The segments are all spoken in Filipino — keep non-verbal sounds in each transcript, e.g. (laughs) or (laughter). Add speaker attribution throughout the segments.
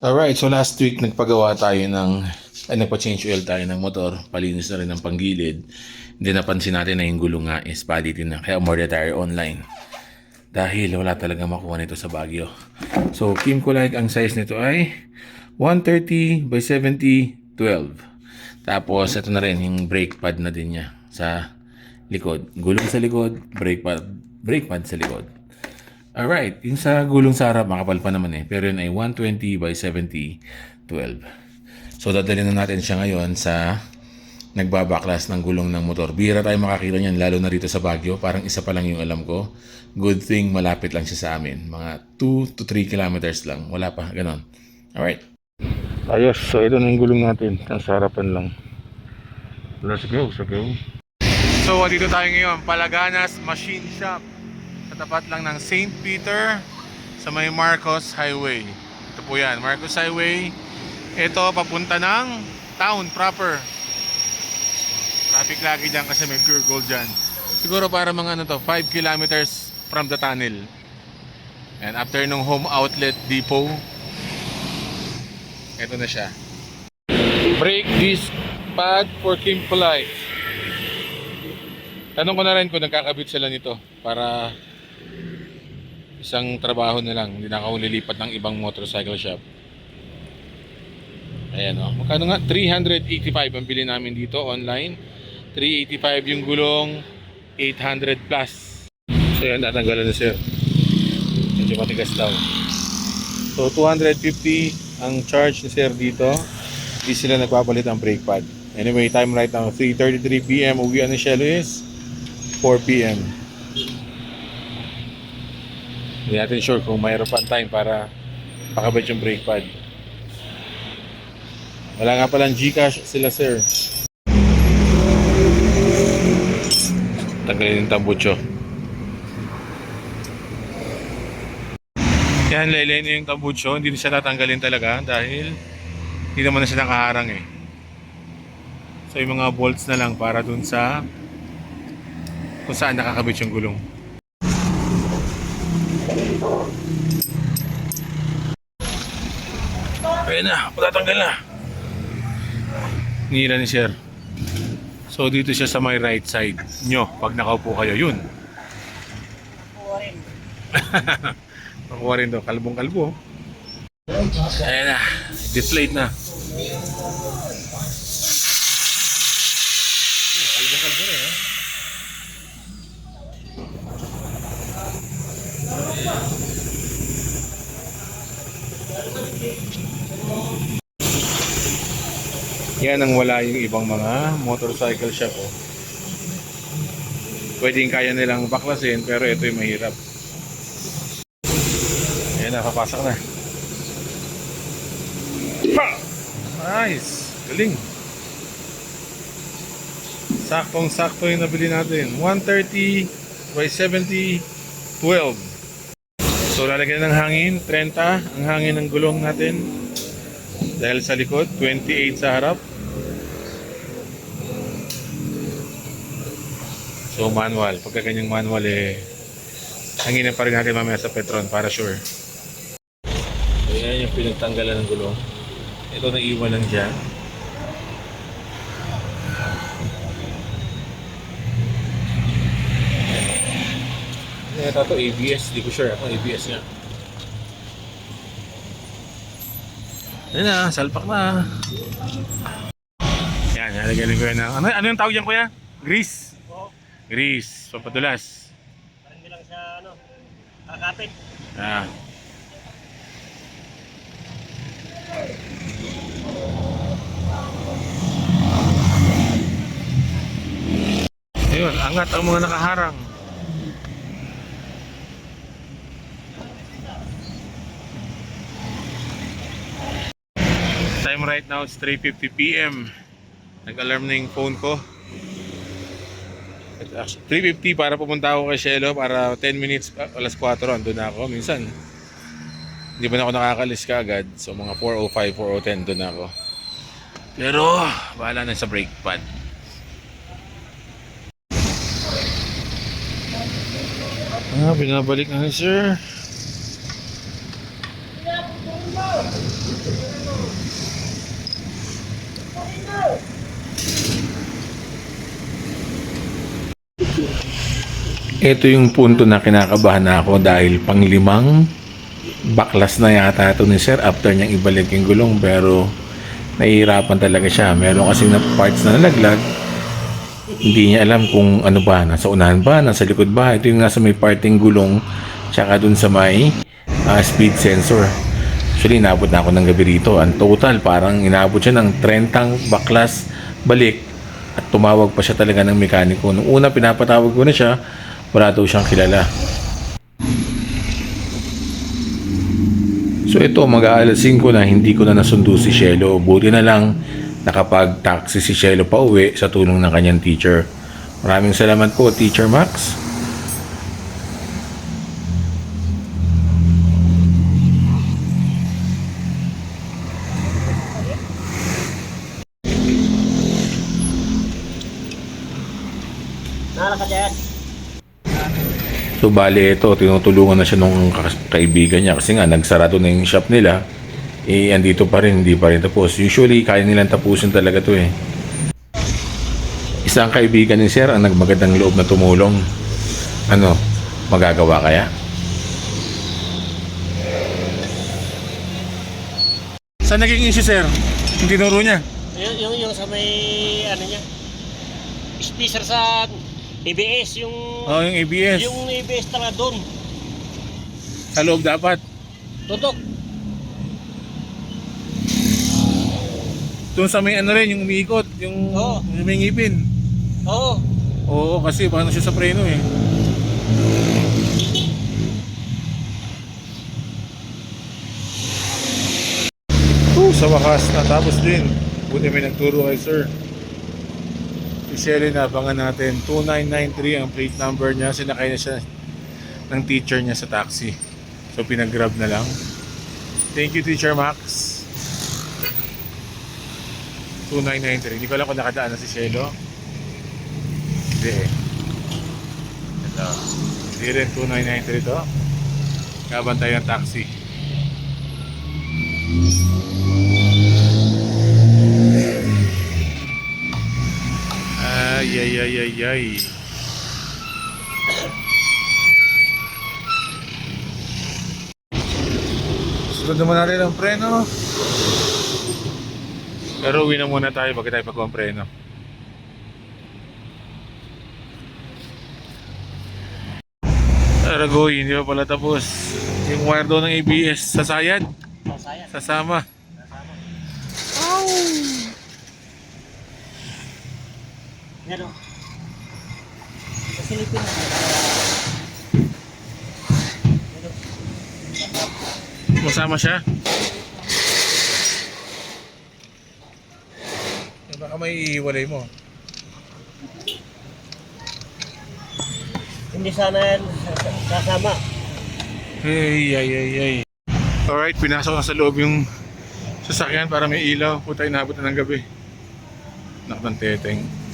Speaker 1: Alright, so last week nagpagawa tayo ng, ay nagpa-change oil tayo ng motor, palinis na rin ng panggilid. Hindi napansin natin na yung gulong nga is quality na, kaya order tayo online. Dahil wala talaga makuha nito sa Baguio. So, Kim Kulay, ang size nito ay 130 by 70, 12. Tapos, ito na rin, yung brake pad na din niya sa likod. Gulong sa likod, brake pad, brake pad sa likod. Alright, yung sa gulong sa harap, makapal pa naman eh. Pero yun ay 120 by 70, 12. So, dadalhin na natin siya ngayon sa nagbabaklas ng gulong ng motor. Bira tayo makakita niyan, lalo na rito sa Baguio. Parang isa pa lang yung alam ko. Good thing, malapit lang siya sa amin. Mga 2 to 3 kilometers lang. Wala pa, ganon. Alright. Ayos, so ito na yung gulong natin. Nasa harapan lang. Let's go, let's go. So, dito tayo ngayon, Palaganas Machine Shop sa tapat lang ng St. Peter sa may Marcos Highway. Ito po yan, Marcos Highway. Ito papunta ng town proper. Traffic lagi dyan kasi may pure gold dyan. Siguro para mga ano to, 5 kilometers from the tunnel. And after nung home outlet depot, ito na siya. Brake disc pad for Kim Polite. Tanong ko na rin kung nagkakabit sila nito para isang trabaho na lang. Hindi na ako lilipat ng ibang motorcycle shop. Ayan o. Magkano nga? 385 ang bili namin dito online. 385 yung gulong. 800 plus. So yan, tatanggalan na sir. Medyo matigas daw. So 250 ang charge ni sir dito. Hindi sila nagpapalit ng brake pad. Anyway, time right now 3.33pm. Uwian ni Shelo is 4pm. Hindi natin sure kung mayroon pa time para pakabit yung brake pad. Wala nga palang Gcash sila sir. Tanggalin yung tambucho. Yan, na yung tambucho. Hindi na siya tatanggalin talaga dahil hindi naman na siya nakaharang eh. So yung mga bolts na lang para dun sa kung saan nakakabit yung gulong. Ayan na, patatanggal na. Nila ni Sir. So dito siya sa may right side nyo pag nakaupo kayo. Yun. (laughs) Nakuha rin daw. Kalbong kalbo. Ayan na. Deflate na. Yan ang wala yung ibang mga motorcycle shop. Oh. Pwedeng kaya nilang baklasin pero ito yung mahirap. Ayan na, papasok na. Pa! Nice! Galing! Saktong-sakto yung nabili natin. 130 by 70, 12. So lalagyan ng hangin, 30 ang hangin ng gulong natin. Dahil sa likod, 28 sa harap. So manual, pagka ganyang manual eh hanginan pa rin natin mamaya sa Petron para sure. So yan yung pinagtanggalan ng gulong. Ito na iwan lang dyan. Ito to ABS, di ko sure ako ABS nga. Yan na, salpak na. Yan, nalagyan ko yan. Ano, ano yung tawag yan kuya? Grease? Grease, pampadulas.
Speaker 2: Parang hindi lang siya, ano, kakapit.
Speaker 1: Ah. Ayun, angat ang mga nakaharang. Time right now is 3.50 p.m. Nag-alarm na yung phone ko. At actually, 3.50 para pumunta ako kay Shelo para 10 minutes, ah, alas 4 andun na ako. Minsan, hindi ba na ako nakakalis ka agad. So mga 4.05, 4.10 doon ako. Pero, bahala na sa brake pad. Ah, binabalik na ni sir. Ito yung punto na kinakabahan na ako dahil panglimang baklas na yata ito ni Sir after niyang ibalik yung gulong pero nahihirapan talaga siya. Meron kasi na parts na nalaglag. Hindi niya alam kung ano ba, nasa unahan ba, nasa likod ba. Ito yung nasa may parting gulong tsaka dun sa may ah, speed sensor. Actually, inabot na ako ng gabi rito. Ang total, parang inabot siya ng 30 baklas balik at tumawag pa siya talaga ng mekaniko. Nung una, pinapatawag ko na siya, wala daw siyang kilala. So ito, mag-aalas 5 na, hindi ko na nasundo si Shelo. Buti na lang, nakapag-taxi si Shelo pa uwi sa tulong ng kanyang teacher. Maraming salamat po, Teacher Max.
Speaker 2: Nala ka dyan.
Speaker 1: So bali ito, tinutulungan na siya nung ka- kaibigan niya kasi nga nagsarado na yung shop nila. Eh, andito pa rin, hindi pa rin tapos. Usually, kaya nilang tapusin talaga to eh. Isang kaibigan ni Sir ang nagmagandang loob na tumulong. Ano, magagawa kaya? Saan naging issue, Sir? Yung tinuro niya?
Speaker 2: Yung, yung, yung sa may, ano niya, speaker sa ABS, yung,
Speaker 1: Oh, yung ABS.
Speaker 2: yung ABS talaga doon.
Speaker 1: Sa loob dapat.
Speaker 2: Tutok.
Speaker 1: Doon sa may ano rin, yung umiikot, yung,
Speaker 2: Oo.
Speaker 1: yung may ngipin.
Speaker 2: Oo.
Speaker 1: Oo, kasi paano siya sa preno eh. Oh, sa wakas natapos din. Buti may nagturo kay sir. Si Shelly nabangan natin. 2993 ang plate number niya. Sinakay na siya ng teacher niya sa taxi. So pinag-grab na lang. Thank you Teacher Max. 2993. Hindi ko alam kung nakadaan na si Shelo. Hindi eh. Ito. Hindi rin 2993 to. Kabantay ang taxi. Ay, ay, ay, ay, ay. Sunod naman natin ang preno. Pero uwi na muna tayo bago tayo pagkuha ang preno. Aragoy, hindi pa pala tapos. Yung wire daw ng ABS sasayad,
Speaker 2: Masaya.
Speaker 1: sasama.
Speaker 2: Yan o. Sa silipin na.
Speaker 1: Masama siya. Eh, baka may iiwalay mo.
Speaker 2: Hindi sana yan kasama.
Speaker 1: Ay, ay, ay, ay. Alright, pinasok na sa loob yung sasakyan para may ilaw. Puta, inabot na ng gabi. Nakatang teteng.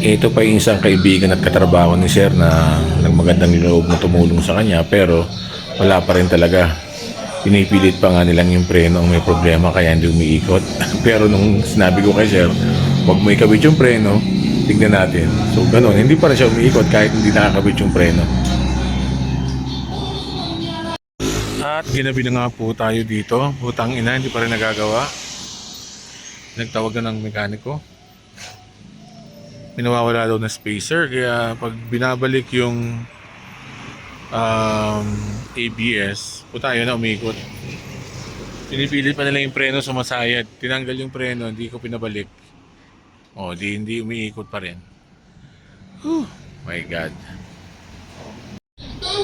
Speaker 1: Ito pa yung isang kaibigan at katrabaho ni Sir na nagmagandang loob na tumulong sa kanya pero wala pa rin talaga. Pinipilit pa nga nilang yung preno ang may problema kaya hindi umiikot. (laughs) pero nung sinabi ko kay Sir, wag mo ikabit yung preno, tignan natin. So ganun, hindi pa rin siya umiikot kahit hindi nakakabit yung preno. At ginabi na nga po tayo dito. Butang ina, hindi pa rin nagagawa. Nagtawag na ng mekaniko. Pinawawala daw na spacer. Kaya pag binabalik yung um, ABS, puta yun na umikot. Pinipilit pa nila yung preno sumasayad. Tinanggal yung preno, hindi ko pinabalik. O, di hindi umiikot pa rin. Whew, my God.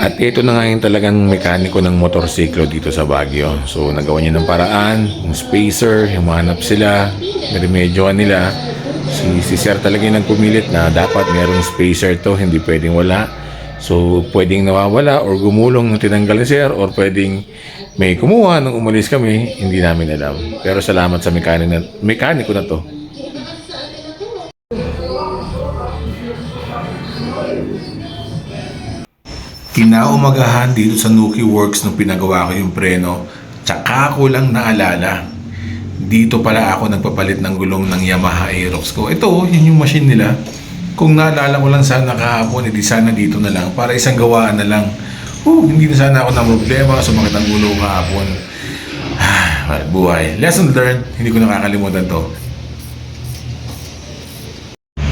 Speaker 1: At ito na nga yung talagang mekaniko ng motorsiklo dito sa Baguio. So nagawa niya ng paraan, yung spacer, humanap sila, niremedyoan nila. Si, si Sir talaga yung nagpumilit na dapat merong spacer to, hindi pwedeng wala. So pwedeng nawawala or gumulong nung tinanggal ni Sir or pwedeng may kumuha nung umalis kami, hindi namin alam. Pero salamat sa mekaniko na, mekaniko na to. Kinaumagahan dito sa Nuki Works nung pinagawa ko yung preno, tsaka ko lang naalala. Dito pala ako nagpapalit ng gulong ng Yamaha Aerox ko. Ito, yun yung machine nila. Kung naalala ko lang sana kahapon, edi sana dito na lang. Para isang gawaan na lang. Oh, hindi na sana ako ng problema. Sumakit ang ulo ko kahapon. Ah, buhay. Lesson learned. Hindi ko nakakalimutan to.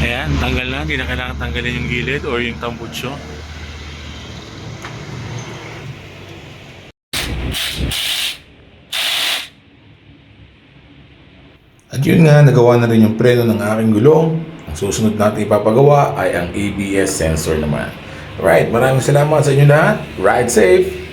Speaker 1: Ayan, tanggal na. Hindi na kailangan tanggalin yung gilid or yung tambucho. At yun nga, nagawa na rin yung preno ng aking gulong. Ang susunod natin ipapagawa ay ang ABS sensor naman. Right, maraming salamat sa inyo lahat. Ride safe!